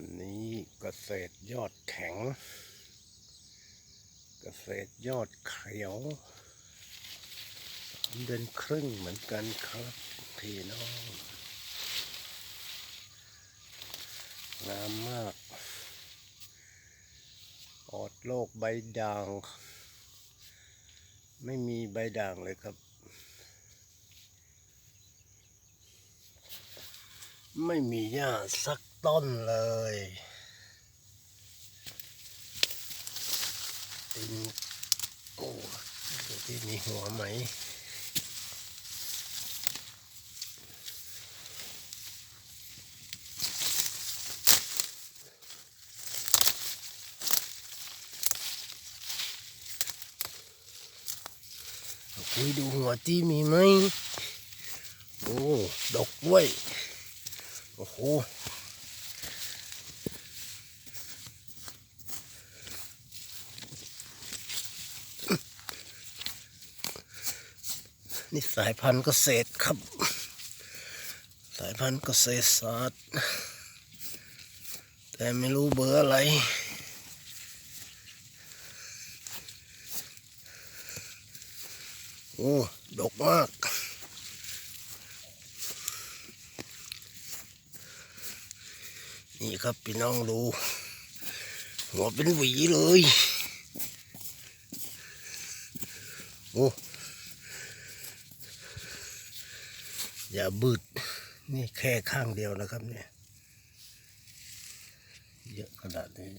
อันนี้เกษตรยอดแข็ง เกษตรยอดเขียวสามเดือนครึ่งเหมือนกันครับพี่น้องงามมากปลอดโรคใบด่าง ไม่มีใบด่างเลยครับ ไม่มีหญ้าสักต้นเลยดินโอ้ดูที่มีหัวไหม คุยดูหัวที่มีไหม โอ้ ดอกกล้วย โอ้โหนี่สายพันธุ์เกษตรครับ สายพันธุ์เกษตรศาสตร์ แต่ไม่รู้เบอร์อะไรโอ้ ดกมาก นี่ครับพี่น้องดู หัวเป็นหวีเลย โอ้อย่าบืด นี่แค่ข้างเดียวนะครับเนี่ย เยอะขนาดนี้